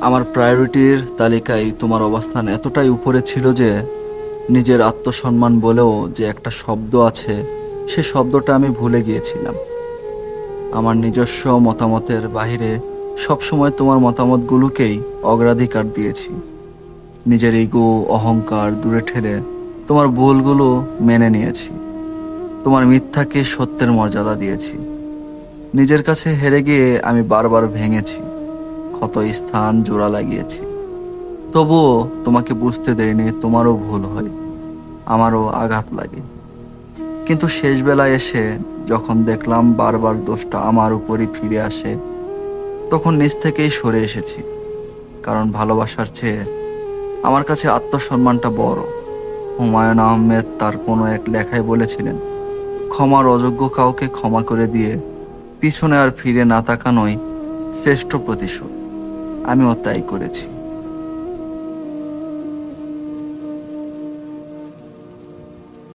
আমার প্রায়োরিটির তালিকায় তোমার অবস্থান এতটাই উপরে ছিল যে নিজের আত্মসম্মান বলেও যে একটা শব্দ আছে, সে শব্দটা আমি ভুলে গিয়েছিলাম। আমার নিজস্ব মতামতের বাইরে সবসময় তোমার মতামতগুলোকেই অগ্রাধিকার দিয়েছি। নিজের ইগো অহংকার দূরে ঠেলে তোমার ভুলগুলো মেনে নিয়েছি। তোমার মিথ্যাকে সত্যের মর্যাদা দিয়েছি। নিজের কাছে হেরে গিয়ে আমি বারবার ভেঙেছি। ক্ষত স্থান জোড়া লাগিয়েছি। তবুও তোমাকে বুঝতে দেয়নি তোমারও ভুল হয়, আমারও আঘাত লাগে। কিন্তু শেষ বেলায় এসে যখন দেখলাম বারবার দোষটা আমার উপরই ফিরে আসে, তখন নিজ থেকেই সরে এসেছি, কারণ ভালোবাসার চেয়ে আমার কাছে আত্মসম্মানটা বড়। হুমায়ুন আহমেদ তার কোনো এক লেখায় বলেছিলেন, ক্ষমার অযোগ্য কাউকে ক্ষমা করে দিয়ে পিছনে আর ফিরে না তাকানোই শ্রেষ্ঠ প্রতিশোধ। আমিও তাই করেছি।